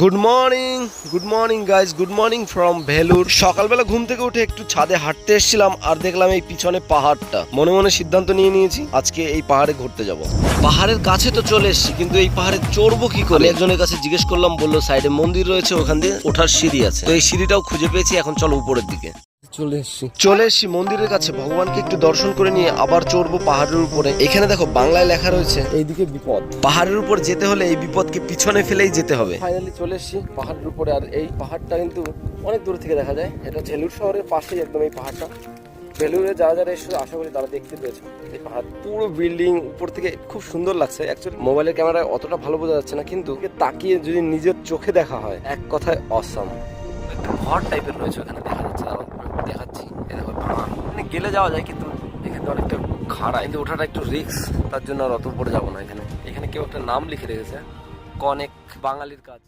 Good morning good morning guys good morning from Vellore সকালবেলা ঘুম থেকে উঠে একটু ছাদে হাঁটতে এসেছিলাম আর দেখলাম এই পিছনে পাহাড়টা। মনে মনে সিদ্ধান্ত নিয়ে নিয়েছি, আজকে এই পাহাড়ে ঘুরতে যাব। পাহাড়ের কাছে তো চলে এসেছি, কিন্তু এই পাহাড়ে চড়বো কি করে? একজনের কাছে জিজ্ঞেস করলাম, বলল, সাইডে মন্দির রয়েছে, ওখান দিয়ে ওঠার সিঁড়ি আছে। তো এই সিঁড়িটাও খুঁজে পেয়েছি, এখন চলো উপরের দিকে। চলে এসছি। চলে এসছি মন্দিরের কাছে। ভগবানকে একটু দর্শন করে নিয়ে আবার চড়বো পাহাড়ের উপরে। এখানে দেখো বাংলায় লেখা রয়েছে এইদিকে বিপদ। পাহাড়ের উপর যেতে হলে এই বিপদকে পিছনে ফেলেই যেতে হবে। ফাইনালি চলে এসছি পাহাড়ের উপরে। আর এই পাহাড়টা কিন্তু অনেক দূর থেকে দেখা যায়। এটা ঝেলুর শহরের পাশেই একদম এই পাহাড়টা। বেলুরে যারা যারা এসে আশা করি তারা দেখতে পেয়েছে। এই পাহাড় পুরো বিল্ডিং উপর থেকে খুব সুন্দর লাগছে। অ্যাকচুয়ালি মোবাইলের ক্যামেরায় অতটা ভালো বোঝা যাচ্ছে না কিন্তু তাকিয়ে যদি নিজের চোখে দেখা হয় এক কথায় অসাম একটা ঘর টাইপের রয়েছে ওখানে দেখা যাচ্ছে আর দেখাচ্ছি এই দেখো গেলে যাওয়া যায়, কিন্তু এখানে অনেকটা খাড়া। কিন্তু ওঠাটা একটু রিক্স তার জন্য আর অত উপরে যাব না এখানে। এখানে কেউ একটা নাম লিখে রেখেছে, কনেক বাঙালির কাজ।